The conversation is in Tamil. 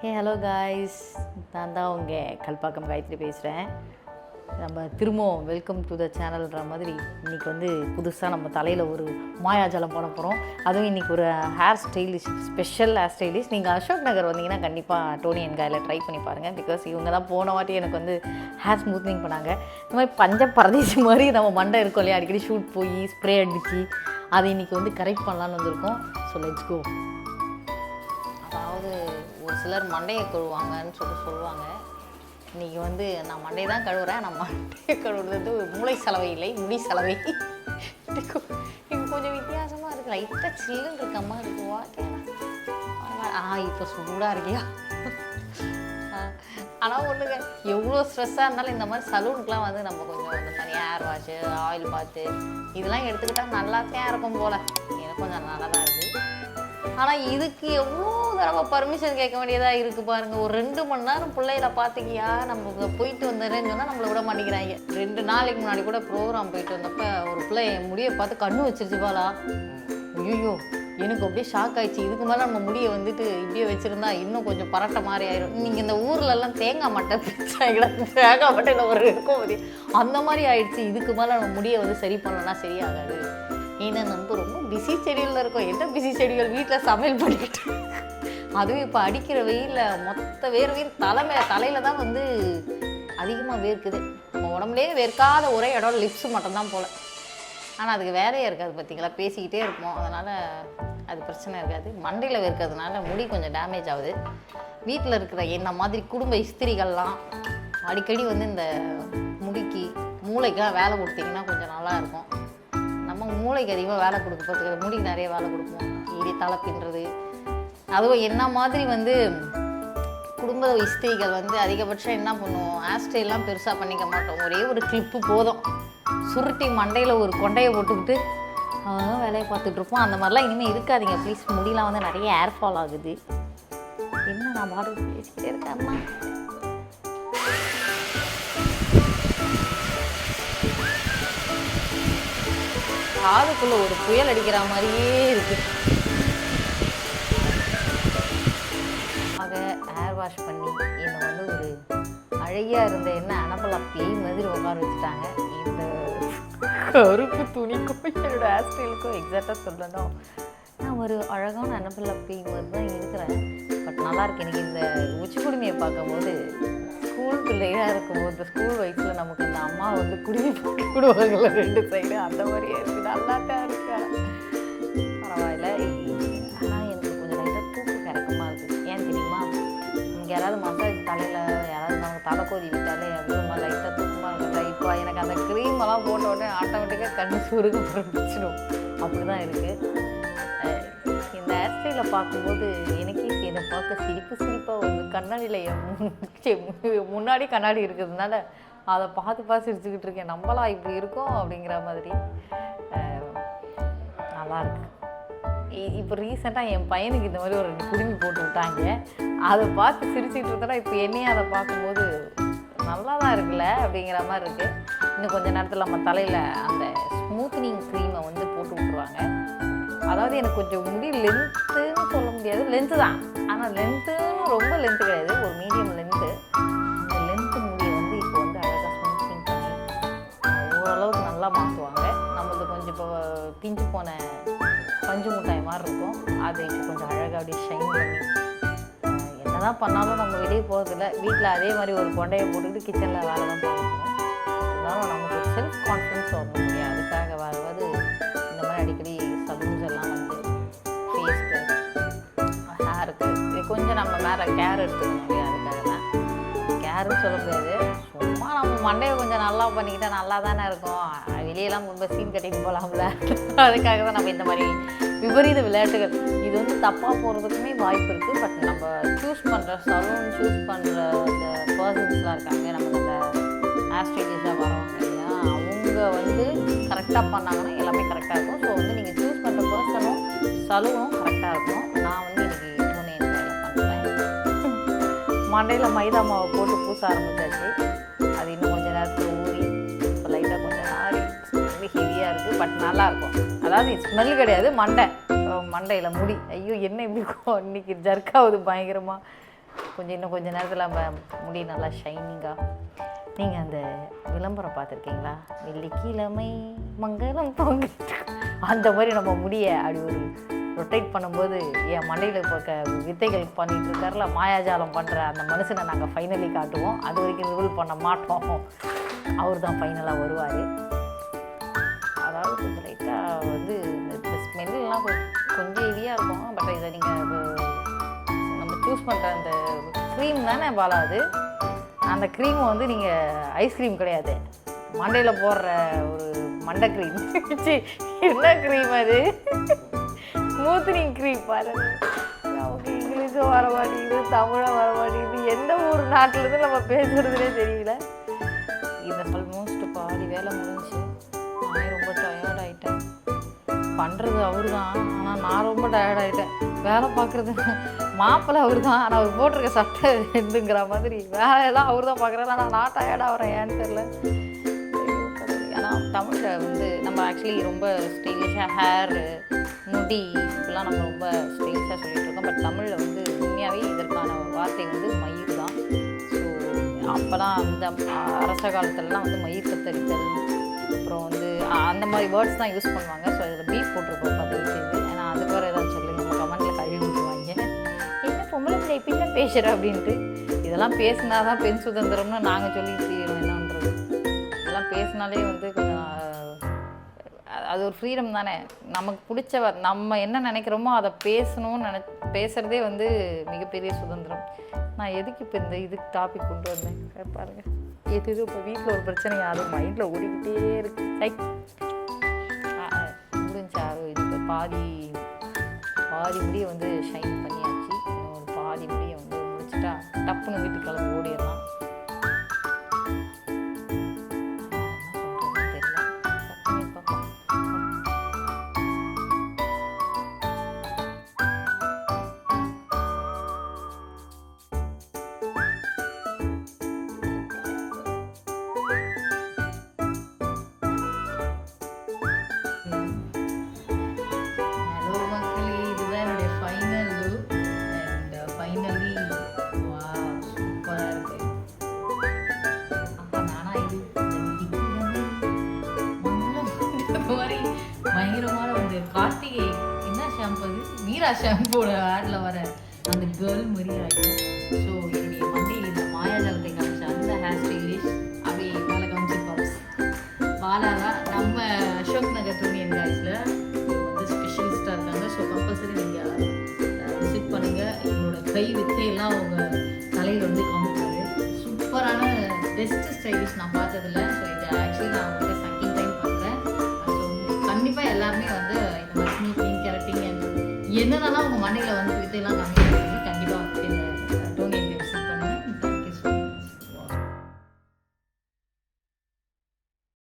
ஹே ஹலோ காய்ஸ் நான் தான் உங்கள் கல்பாக்கம் காயத்ரி பேசுகிறேன் நம்ம திரும்பவும் வெல்கம் டு த சேனல்ன்ற மாதிரி இன்றைக்கி வந்து புதுசாக நம்ம தலையில் ஒரு மாயாஜலம் போட போகிறோம் அதுவும் இன்றைக்கி ஒரு hair stylish special hair stylish நீங்கள் அசோக் நகர் வந்தீங்கன்னா கண்டிப்பாக டோனி என் காயில் ட்ரை பண்ணி பாருங்கள் பிகாஸ் இவங்க தான் போன வாட்டி எனக்கு வந்து ஹேர் ஸ்மூத்னிங் பண்ணாங்க. இந்த மாதிரி பஞ்ச பரதேசி மாதிரி நம்ம மண்டை இருக்கோம் இல்லையா? அடிக்கடி ஷூட் போய் ஸ்ப்ரே அடித்து அதை இன்றைக்கி வந்து கரெக்ட் பண்ணலான்னு வந்திருக்கோம். ஸோ லெட்ஸ் கோ ஒரு சிலர் மண்டையை கழுவாங்கன்னு சொல்லி சொல்லுவாங்க. இன்றைக்கி வந்து நான் மண்டையை தான் கழுவுறேன் நான் மண்டையை கழுவுறது மூளை செலவை இல்லை முடி செலவை. இது கொஞ்சம் வித்தியாசமாக இருக்குது லைட்டாக சில்லுன்னு இருக்கம்மா இருக்குவா ஆ இப்போ சூடாக இருக்கியா? ஆனால் ஒன்றுங்க எவ்வளோ ஸ்ட்ரெஸ்ஸாக இருந்தாலும் இந்த மாதிரி சலூனுக்குலாம் வந்து நம்ம கொஞ்சம் இந்த மாதிரி ஏர் வாஷு ஆயில் பாத்து இதெல்லாம் எடுத்துக்கிட்டால் நல்லாத்தையாக இருக்கும் போல். எனக்கு கொஞ்சம் நல்லா தான் ஆனால் இதுக்கு எவ்வளோ தடவை பர்மிஷன் கேட்க வேண்டியதாக இருக்குது பாருங்கள் ஒரு ரெண்டு மணி நேரம் பிள்ளையில பார்த்திக்கியா? நம்ம போயிட்டு வந்துடுறேன்னு சொன்னால் நம்மளை விட மாட்டேங்கிறாங்க. ரெண்டு நாளைக்கு முன்னாடி கூட ப்ரோக்ராம் போயிட்டு வந்தப்ப ஒரு பிள்ளை என் முடியை பார்த்து கண்ணு வச்சிருச்சு பாலா. ஐயோ எனக்கு அப்படியே ஷாக் ஆயிடுச்சு. இதுக்கு மேலே நம்ம முடியை வந்துட்டு இப்படியே வச்சுருந்தா இன்னும் கொஞ்சம் பரட்ட மாதிரி ஆயிரும். நீங்கள் இந்த ஊர்லெல்லாம் தேங்காய் மட்டை பிச்சாங்களா தேங்காய் மட்டையில் ஒரு இருக்கும் அந்த மாதிரி ஆயிடுச்சு. இதுக்கு மேலே நம்ம முடியை வந்து சரி பண்ணலன்னா சரியாகாது ஏன்னா நம்ம ரொம்ப பிஸி ஷெடியூலில் இருக்கோம். என்ன பிஸி ஷெடியூல் வீட்டில் சமையல் பண்ணிக்கிட்டு அதுவும் இப்போ அடிக்கிற வெயிலில் மொத்த வேர்வையும் தலைமை தலையில் தான் வந்து அதிகமாக வேர்க்குது. நம்ம உடம்புலேயே வேர்க்காத ஒரே இடம் லிப்ஸ் மட்டும்தான் போல். ஆனால் அதுக்கு வேலையே இருக்காது பார்த்தீங்களா பேசிக்கிட்டே இருப்போம். அதனால் அது பிரச்சனை இருக்காது. மண்டையில் வேர்க்கிறதுனால முடி கொஞ்சம் டேமேஜ் ஆகுது. வீட்டில் இருக்கிற என்ன மாதிரி குடும்ப இஸ்திரிகள்லாம் அடிக்கடி வந்து இந்த முடிக்கு மூளைக்கெலாம் வேலை கொடுத்தீங்கன்னா கொஞ்சம் நல்லா இருக்கும். மூளைக்கு அதிகமாக வேலை கொடுக்க பார்த்துக்கிற முடிக்கு நிறைய வேலை கொடுப்போம். இடி தலைப்பின்றது அதுவும் என்ன மாதிரி வந்து குடும்ப இஸ்திரிகள் வந்து அதிகபட்சம் என்ன பண்ணுவோம்? ஆஸ்டைலாம் பெருசாக பண்ணிக்க மாட்டோம். ஒரே ஒரு கிளிப்பு போதும். சுருட்டி மண்டையில் ஒரு கொண்டையை போட்டுக்கிட்டு அவங்க வேலையை பார்த்துட்ருப்போம் அந்த மாதிரிலாம் இனிமேல் இருக்காதீங்க. ப்ளீஸ் முடியலாம் வந்து நிறைய ஏர்ஃபால் ஆகுது. என்ன நான் பாடு பேசிக்கிட்டே இருக்கேன் காதுக்குள்ள ஒரு புயல் அடிக்கிற மாதிரியே இருக்கு. ஆக ஏர் வாஷ் பண்ணி என்னை வந்து ஒரு அழகியா இருந்த என்ன அனபலா பேய் மாதிரி உட்கார வச்சுட்டாங்க. இந்த கருப்பு துணிக்கும் என்னோட ஹேர் ஸ்டைலுக்கும் எக்ஸாக்டாக சொல்லணும். நான் ஒரு அழகான அனபலா பேய் மாதிரி தான் இருக்கிறேன். பட் நல்லா இருக்கு. எனக்கு இந்த உச்சி குடுமையை பார்க்கும்போது ஸ்கூல் பிள்ளையாக இருக்கும்போது ஸ்கூல் வயசில் நமக்கு அந்த அம்மா வந்து குடுமி போட்டு ரெண்டு சைடு அந்த மாதிரியே இருக்குது நல்லா தான் இருக்கு. பரவாயில்ல. ஆனால் எனக்கு கொஞ்சம் லைட்டாக தூக்கு கறக்கமாக இருக்குது ஏன் தெரியுமா? இங்கே யாராவது மசாஜ் தலையில் யாராவது நம்ம தலை விட்டாலே அப்படியே லைட்டாக தூக்கமாக இருக்குல்ல இப்போ எனக்கு அந்த க்ரீம் எல்லாம் போட்ட உடனே ஆட்டோமேட்டிக்காக கண்ணு சுருங்க பிடிச்சிடும். அப்படி தான் இருக்குது இந்த ஹேர் ஸ்டைலை பார்க்கும்போது எனக்கே என்னை பார்க்க சிரிப்பு சிரிப்பாக வந்து கண்ணாடியில் என் முன்னாடி கண்ணாடி இருக்கிறதுனால அதை பார்த்து பார்த்து சிரிச்சுக்கிட்டு இருக்கேன். நம்மளாம் இப்படி இருக்கோம் அப்படிங்கிற மாதிரி. நல்லா இருக்கு. இ- இப்போ ரீசெண்டாக என் பையனுக்கு இந்த மாதிரி ஒரு குடுமி போட்டு விட்டாங்க. அதை பார்த்து சிரிச்சுட்டு இருந்தனா இப்போ என்னையும் அதை பார்க்கும்போது நல்லா தான் இருக்குல்ல அப்படிங்கிற மாதிரி இருக்குது இன்னும் கொஞ்சம் நேரத்தில் நம்ம தலையில் அந்த ஸ்மூத்னிங் க்ரீமை வந்து போட்டு விட்ருவாங்க அதாவது எனக்கு கொஞ்சம் முடி லென்த்துன்னு சொல்ல முடியாது. லென்த்து தான். ஆனால் லென்த்து ரொம்ப லென்த்து கிடையாது. ஒரு மீடியம் லென்த்து அந்த லென்த்து முடியை வந்து இப்போ வந்து அழகாக ஸ்மூத்திங் பண்ணி ஓரளவுக்கு நல்லா மாற்றுவாங்க நம்மளது கொஞ்சம் இப்போ பிஞ்சு போன பஞ்சு மிட்டாய் மாதிரி இருக்கும். அதை இப்போ கொஞ்சம் அழகாக அப்படியே ஷைன் பண்ணி என்ன என்னதான் பண்ணாலும் நம்ம வெளியே போகிறதில்ல வீட்டில் அதே மாதிரி ஒரு கொண்டையை போட்டுக்கிட்டு கிச்சனில் வேலை தான் பார்க்கணும். இருந்தாலும் நமக்கு செல்ஃப் கான்ஃபிடன்ஸ் வரணும் இல்லையா அதுக்காக வருவது கொஞ்சம் நம்ம மேலே கேர் எடுத்துக்கணும். முடியாது அதுக்காக கேருன்னு சொல்ல முடியாது. சும்மா நம்ம மண்டையை கொஞ்சம் நல்லா பண்ணிக்கிட்டால் நல்லா தானே இருக்கும். வெளியெல்லாம் ரொம்ப சீன் கட்டிட்டு போகலாம்ல அதுக்காக தான் நம்ம இந்த மாதிரி விபரீத விளையாட்டுகள். இது வந்து தப்பாக போகிறதுக்குமே வாய்ப்பு இருக்குது பட் நம்ம சூஸ் பண்ணுற சலூன் சூஸ் பண்ணுற அந்த பர்சன்ஸ்லாம் இருக்காங்க. நமக்கு இந்த ஆஸ்ட்ரேலியஸாக வரவங்க இல்லையா? அவங்க வந்து கரெக்டாக பண்ணாங்கன்னா எல்லாமே கரெக்டாக இருக்கும். ஸோ வந்து நீங்கள் சூஸ் பண்ணுற பர்சனும் சலூனும் மண்டையில் மைதா மாவை போட்டு பூச ஆரம்பிச்சாச்சு. அது இன்னும் கொஞ்ச நேரத்தில் ஊறி இப்போ லைட்டாக கொஞ்சம் ஆறி ரொம்ப ஹெவியாக இருக்குது பட் நல்லாயிருக்கும் அதாவது ஸ்மெல் கிடையாது மண்டை. மண்டையில் முடி. ஐயோ என்ன இப்படி இருக்கும் இன்னைக்கு ஜர்க்காகுது பயங்கரமாக கொஞ்சம் இன்னும் கொஞ்ச நேரத்தில் நம்ம முடி நல்லா ஷைனிங்காக நீங்கள் அந்த விளம்பரம் பார்த்துருக்கீங்களா? வெள்ளிக்கிழமை மங்களம் பொங்கல் அந்த மாதிரி நம்ம முடிய அப்படி ஒரு ரொட்டேட் பண்ணும்போது என் மண்டையில் இப்போ வித்தைகள் பண்ணிட்டு இருக்கார்ல மாயாஜாலம் பண்ணுற அந்த மனுஷனை நாங்கள் ஃபைனலி காட்டுவோம். அது வரைக்கும் ரூல் பண்ண மாட்டோம். அவர் தான் ஃபைனலாக வருவார். அதாவது கொஞ்சம் லைட்டாக வந்து இந்த ஸ்மெல்லாம் கொஞ்சம் ஹெவியாக இருக்கும். பட் இதை நீங்கள் நம்ம சூஸ் பண்ணுற அந்த க்ரீம் தானே பாலா அது. அந்த க்ரீம் வந்து நீங்கள் ஐஸ்கிரீம் கிடையாது. மண்டையில் போடுற ஒரு மண்டை க்ரீம் என்ன க்ரீம் அது? ஸ்மூத்னிங் க்ரீம் பாருங்க. நமக்கு இங்கிலீஷும் வர மாட்டேங்குது தமிழும் வர மாட்டேங்குது. எந்த ஊர் நாட்டிலேருந்து நம்ம பேசுகிறதுனே தெரியல. இது ஆல்மோஸ்ட் பாதி வேலை முடிஞ்சு. நான் ரொம்ப டயர்ட் ஆகிட்டேன் பண்ணுறது அவரு தான் ஆனால் நான் ரொம்ப டயர்ட் ஆகிட்டேன் வேலை பார்க்குறது மாப்பிள்ளை அவர் தான் ஆனால் அவர் போட்டிருக்க சட்டை எதுங்கிற மாதிரி. வேலையெல்லாம் அவர் தான் பார்க்குறாரு. ஆனால் நான் டயர்டாக வரேன் ஏன்னு தெரில ஆனால் தமிழில் வந்து நம்ம ஆக்சுவலி ரொம்ப ஸ்டைலிஷாக ஹேரு முடி இப்பெல்லாம் நம்ம ரொம்ப ஸ்டைலிஷாக சொல்லிகிட்டு இருக்கோம் பட் தமிழில் வந்து உண்மையாகவே இதற்கான வார்த்தை வந்து மயிர் தான். ஸோ அப்போலாம் அந்த அரச காலத்துலலாம் வந்து மயிர் கத்தரித்தல் அப்புறம் வந்து அந்த மாதிரி வேர்ட்ஸ் தான் யூஸ் பண்ணுவாங்க. ஸோ அதில் பீஃப் போட்டிருக்கோம் பதிவு செய்து. ஏன்னா அதுக்கு வேறு ஏதாவது சொல்லி நம்ம கமெண்ட்டில் கழுவி விட்டுருவாங்க. என்ன பொம்பளை பிள்ளை இப்படி தான் பேசுகிற அப்படின்ட்டு. இதெல்லாம் பேசினா தான் பெண் சுதந்திரம்னு நாங்கள் சொல்லி செய்யணும் என்னன்றது. இதெல்லாம் பேசினாலே வந்து கொஞ்சம் அது ஒரு ஃப்ரீடம் தானே. நமக்கு பிடிச்ச வ- நம்ம என்ன நினைக்கிறோமோ அதை பேசணும்னு நினை பேசுகிறதே வந்து மிகப்பெரிய சுதந்திரம். நான் எதுக்கு இப்போ இந்த இதுக்கு டாபிக் கொண்டு வந்தேன்? இங்க பாருங்க. எது இது இப்போ வீட்டில் ஒரு பிரச்சனை யாரும் மைண்டில் ஓடிக்கிட்டே இருக்கு. ஆ, முடிஞ்சா இது இப்போ பாதி பாதி முடியை வந்து ஷைன் பண்ணியாச்சு. இன்னும் ஒரு பாதி முடியை வந்து முடிச்சிட்டா டப்புன்னு வீட்டுக்கு கிளம்பி ஓடிடலாம் என்ன ஷாம்பு மீரா ஷாம்போட ஆடில் வர அந்த கேர்ள் மாதிரி ஆகிடும் ஸோ என்னுடைய மண்டையில் இந்த மாயாஜலத்தை காமிச்ச அந்த ஹேர் ஸ்டைலிஷ் அப்படியே மேலே காமிச்சு பாலாரா நம்ம அசோக் நகர் யூனியன் காய்ஸில் வந்து ஸ்பெஷலிஸ்டாக இருக்காங்க ஸோ கம்பல்சரி நீங்கள் விசிட் பண்ணுங்கள் இவங்களோட கை வித்தையெல்லாம் அவங்க தலையில் வந்து காமிப்பாரு சூப்பரான பெஸ்ட் ஸ்டைலிஷ் நான் பார்த்ததில்ல. ஸோ இது ஆக்சுவலி நான் வந்து செகண்ட் டைம் பண்ணுறேன் ஸோ கண்டிப்பாக எல்லாருமே வந்து என்னென்னலாம் உங்கள் மண்டையில் வந்து வித்தையெல்லாம்